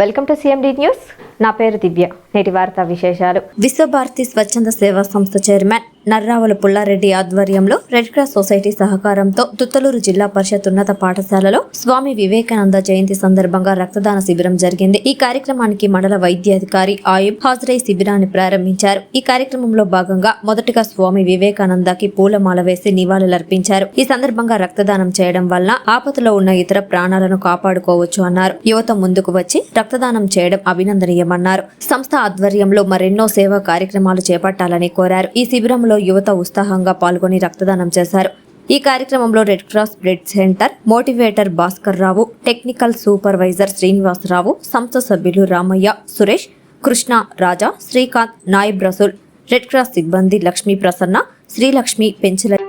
Welcome to CMD news నా పేరు దివ్య. నేటి వార్తా విశేషాలు. విశ్వభారతి స్వచ్ఛంద సేవా సంస్థ చైర్మన్ నర్రావుల పుల్లారెడ్డి ఆధ్వర్యంలో రెడ్ క్రాస్ సొసైటీ సహకారంతో తుత్తలూరు జిల్లా పరిషత్ ఉన్నత పాఠశాలలో స్వామి వివేకానంద జయంతి సందర్భంగా రక్తదాన శిబిరం జరిగింది. ఈ కార్యక్రమానికి మండల వైద్యాధికారి ఆయుబ్ హాజరై శిబిరాన్ని ప్రారంభించారు. ఈ కార్యక్రమంలో భాగంగా మొదటగా స్వామి వివేకానందకి పూలమాల వేసి నివాళులర్పించారు. ఈ సందర్భంగా రక్తదానం చేయడం వల్ల ఆపదలో ఉన్న ఇతర ప్రాణాలను కాపాడుకోవచ్చు అన్నారు. యువత ముందుకు వచ్చి రక్తదానం చేయడం అభినందనీయమన్నారు. సంస్థ ఆధ్వర్యంలో మరెన్నో సేవా కార్యక్రమాలు చేపట్టాలని కోరారు. ఈ శిబిరంలో యువత ఉత్సాహంగా పాల్గొని రక్తదానం చేశారు. ఈ కార్యక్రమంలో red cross blood centre motivator Bhaskar Rao technical supervisor Srinivasarao సంస్థ సభ్యులు రామయ్య సురేష్ కృష్ణ రాజా శ్రీకాంత్ నాయబ్ రసూల్ రెడ్ క్రాస్ సిబ్బంది లక్ష్మీ ప్రసన్న శ్రీలక్ష్మి పెంచల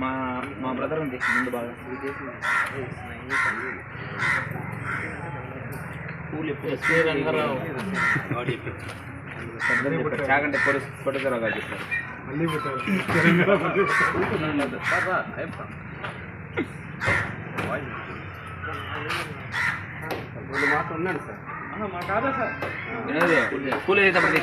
మా మా బ్రదర్ ఉంది ముందు బాగా. పూలు ఎప్పుడు చాగంటే పొడి పొట్టుకరావు గారు చెప్పారు. వినోద్, పూలు వేసేటప్పుడు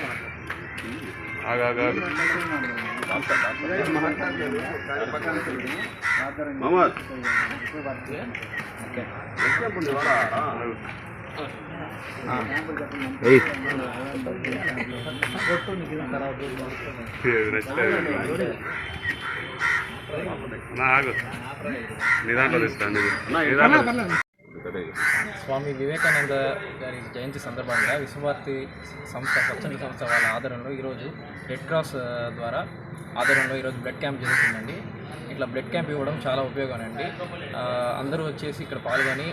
నాకు నీ దాంట్లో తెస్తాను నీ దాంట్లో స్వామి వివేకానంద గారి జయంతి సందర్భంగా విశ్వభారతి సంస్థ స్వచ్ఛంద సంస్థ వాళ్ళ ఆధ్వర్యంలో ఈరోజు రెడ్ క్రాస్ ద్వారా ఆధ్వర్యంలో ఈరోజు బ్లడ్ క్యాంప్ జరుగుతుందండి. ఇట్లా బ్లడ్ క్యాంప్ ఇవ్వడం చాలా ఉపయోగం అండి అందరూ వచ్చేసి ఇక్కడ పాల్గొని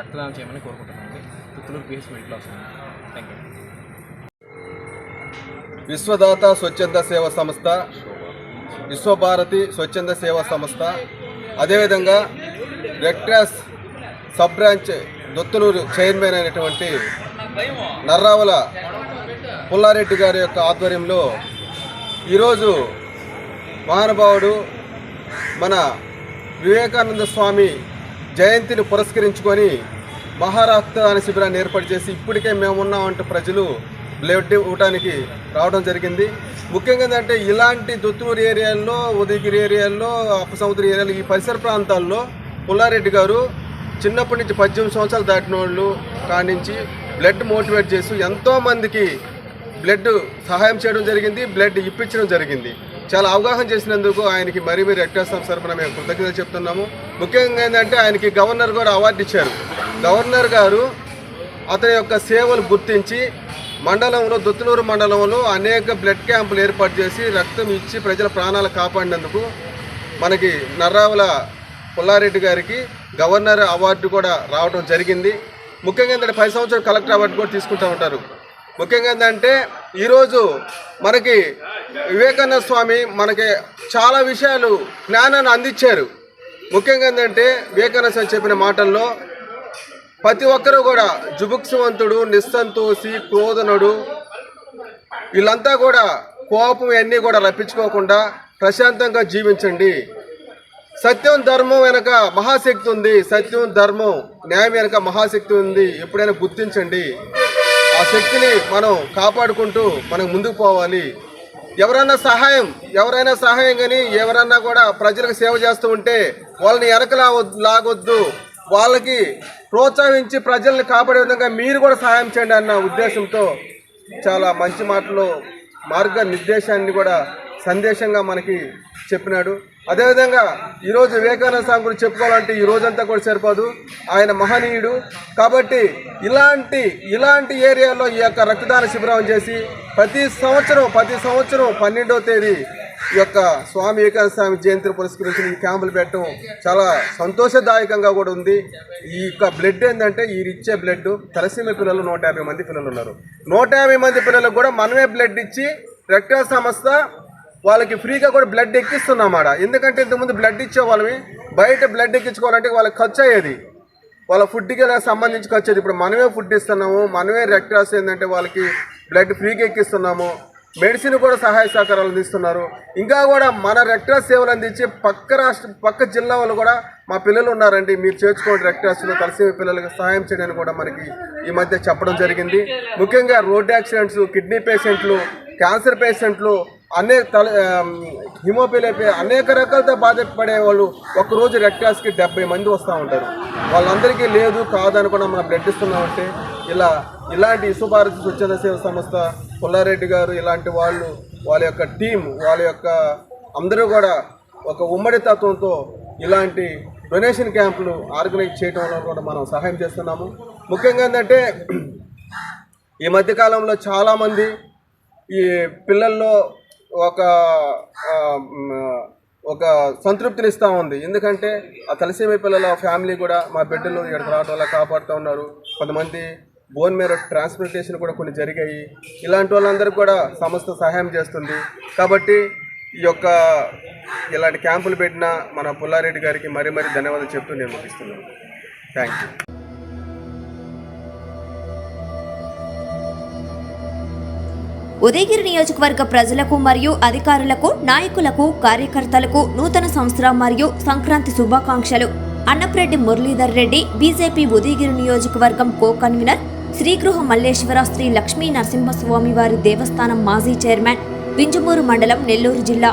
రక్తదానం చేయమని కోరుకుంటున్నానండి. పుత్తూరు పిహెచ్ మెడికల్ వస్తుంది థ్యాంక్ యూ విశ్వదాత స్వచ్ఛంద సేవా సంస్థ విశ్వభారతి స్వచ్ఛంద సేవా సంస్థ అదేవిధంగా red cross sub branch Dottuluru chairman అయినటువంటి నర్రావుల పుల్లారెడ్డి గారి యొక్క ఆధ్వర్యంలో ఈరోజు మహానుభావుడు మన వివేకానంద స్వామి జయంతిని పురస్కరించుకొని మహారక్తదాన శిబిరాన్ని ఏర్పాటు చేసి ఇప్పటికే మేమున్నామంటూ ప్రజలు బ్లడ్ ఇవ్వడానికి రావడం జరిగింది. ముఖ్యంగా ఏంటంటే ఇలాంటి దొత్తూరు ఏరియాల్లో ఉదయగిరి ఏరియాల్లో అప్పసముద్ర ఏరియాలో ఈ పరిసర ప్రాంతాల్లో పుల్లారెడ్డి గారు చిన్నప్పటి నుంచి పద్దెనిమిది సంవత్సరాలు దాటిన వాళ్ళు కానించి బ్లడ్ మోటివేట్ చేస్తూ ఎంతోమందికి బ్లడ్ సహాయం చేయడం జరిగింది బ్లడ్ ఇప్పించడం జరిగింది. చాలా అవగాహన చేసినందుకు ఆయనకి మరీ మీరు ఎక్టేస్తాం సరఫున మేము కృతజ్ఞతలు చెప్తున్నాము. ముఖ్యంగా ఏంటంటే ఆయనకి గవర్నర్ కూడా అవార్డు ఇచ్చారు. గవర్నర్ గారు అతని యొక్క సేవలు గుర్తించి మండలంలో దుత్తునూరు మండలంలో అనేక బ్లడ్ క్యాంపులు ఏర్పాటు చేసి రక్తం ఇచ్చి ప్రజల ప్రాణాలు కాపాడినందుకు మనకి నర్రావుల పుల్లారెడ్డి గారికి గవర్నర్ అవార్డు కూడా రావడం జరిగింది. ముఖ్యంగా ఏంటంటే పది సంవత్సరాలు కలెక్టర్ అవార్డు కూడా తీసుకుంటూ ఉంటారు. ముఖ్యంగా ఏంటంటే ఈరోజు మనకి వివేకానంద స్వామి మనకి చాలా విషయాలు జ్ఞానాన్ని అందించారు. ముఖ్యంగా ఏంటంటే వివేకానంద స్వామి చెప్పిన మాటల్లో ప్రతి ఒక్కరూ కూడా జుభుక్షవంతుడు నిస్సంతోషి క్రోధనుడు. వీళ్ళంతా కూడా కోపం ఇవన్నీ కూడా రప్పించుకోకుండా ప్రశాంతంగా జీవించండి. సత్యం ధర్మం వెనక మహాశక్తి ఉంది. సత్యం ధర్మం న్యాయం వెనక మహాశక్తి ఉంది. ఎప్పుడైనా గుర్తించండి. ఆ శక్తిని మనం కాపాడుకుంటూ మనం ముందుకు పోవాలి. ఎవరైనా సహాయం ఎవరైనా సహాయం కానీ ఎవరన్నా కూడా ప్రజలకు సేవ చేస్తూ ఉంటే వాళ్ళని వెనకలా లాగొద్దు. వాళ్ళకి ప్రోత్సహించి ప్రజల్ని కాపాడే విధంగా మీరు కూడా సహాయం చేయండి అన్న ఉద్దేశంతో చాలా మంచి మాటలు మార్గ నిర్దేశాన్ని కూడా సందేశంగా మనకి చెప్పినాడు. అదేవిధంగా ఈరోజు వివేకానంద స్వామి గురించి చెప్పుకోవాలంటే ఈ రోజంతా కూడా సరిపోదు. ఆయన మహనీయుడు. కాబట్టి ఇలాంటి ఇలాంటి ఏరియాలో ఈ యొక్క రక్తదాన శిబిరం చేసి ప్రతి సంవత్సరం ప్రతి సంవత్సరం పన్నెండవ తేదీ ఈ యొక్క స్వామి వివేకానంద స్వామి జయంతిని పురస్కరించి ఈ క్యాంపులు పెట్టడం చాలా సంతోషదాయకంగా కూడా ఉంది. ఈ యొక్క బ్లడ్ ఏంటంటే ఈ ఇచ్చే బ్లడ్ తలసీమ పిల్లలు నూట యాభై మంది పిల్లలు ఉన్నారు. నూట యాభై మంది పిల్లలకు కూడా మనమే బ్లడ్ ఇచ్చి రెడ్ సంస్థ వాళ్ళకి ఫ్రీగా కూడా బ్లడ్ ఎక్కిస్తున్నామాట ఎందుకంటే ఇంతకుముందు బ్లడ్ ఇచ్చే వాళ్ళవి బయట బ్లడ్ ఎక్కించుకోవాలంటే వాళ్ళకి ఖర్చు అయ్యేది. వాళ్ళ ఫుడ్కి సంబంధించి ఖర్చు అయ్యేది. ఇప్పుడు మనమే ఫుడ్ ఇస్తున్నాము మనమే రెడ్ ఏంటంటే వాళ్ళకి బ్లడ్ ఫ్రీగా ఎక్కిస్తున్నాము. మెడిసిన్ కూడా సహాయ సహకారాలు అందిస్తున్నారు. ఇంకా కూడా మన రెడ్ సేవలు అందించి పక్క రాష్ట్ర పక్క జిల్లా వాళ్ళు కూడా మా పిల్లలు ఉన్నారండి. మీరు చేర్చుకోండి రెక్టరాస్లో కలిసి పిల్లలకు పిల్లలకి సహాయం చేయడానికి కూడా మనకి ఈ మధ్య చెప్పడం జరిగింది. ముఖ్యంగా రోడ్ యాక్సిడెంట్స్ కిడ్నీ పేషెంట్లు క్యాన్సర్ పేషెంట్లు అనేక తల హిమోపిలియా అనేక రకాలతో బాధపడే వాళ్ళు ఒకరోజు రెడ్ క్రాస్కి డెబ్బై మంది వస్తూ ఉంటారు. వాళ్ళందరికీ లేదు కాదనుకున్నా మనం బ్లడ్ ఇస్తున్నామంటే ఇలా ఇలాంటి విశ్వభారతి స్వచ్ఛంద సేవ సంస్థ పుల్లారెడ్డి గారు ఇలాంటి వాళ్ళు వాళ్ళ యొక్క టీం వాళ్ళ యొక్క అందరూ కూడా ఒక ఉమ్మడి తత్వంతో ఇలాంటి డొనేషన్ క్యాంపులు ఆర్గనైజ్ చేయడం వల్ల కూడా మనం సహాయం చేస్తున్నాము. ముఖ్యంగా ఏంటంటే ఈ మధ్యకాలంలో చాలామంది ఈ పిల్లల్లో ఒక ఒక సంతృప్తినిస్తూ ఉంది. ఎందుకంటే ఆ తలసీమ పిల్లల ఫ్యామిలీ కూడా మా బిడ్డలు ఇక్కడికి రావడం వల్ల కాపాడుతూ ఉన్నారు. కొంతమంది బోన్ మేర ట్రాన్స్ప్లాంటేషన్ కూడా కొన్ని జరిగాయి. ఇలాంటి వాళ్ళందరికీ కూడా సంస్థ సహాయం చేస్తుంది. కాబట్టి ఈ యొక్క ఇలాంటి క్యాంపులు పెట్టిన మన పుల్లారెడ్డి గారికి మరీ మరీ ధన్యవాదాలు చెప్తూ నేను ముగిస్తున్నాను. థ్యాంక్ యూ ఉదయగిరి నియోజకవర్గ ప్రజలకు మరియు అధికారులకు నాయకులకు కార్యకర్తలకు నూతన సంవత్సర మరియు సంక్రాంతి శుభాకాంక్షలు. అన్నప్రెడ్డి మురళీధర్ రెడ్డి బీజేపీ ఉదయగిరి నియోజకవర్గం కో కన్వీనర్ శ్రీగృహ మల్లేశ్వర శ్రీ లక్ష్మీ నరసింహస్వామి వారి దేవస్థానం మాజీ చైర్మన్ వింజమూరు మండలం నెల్లూరు జిల్లా.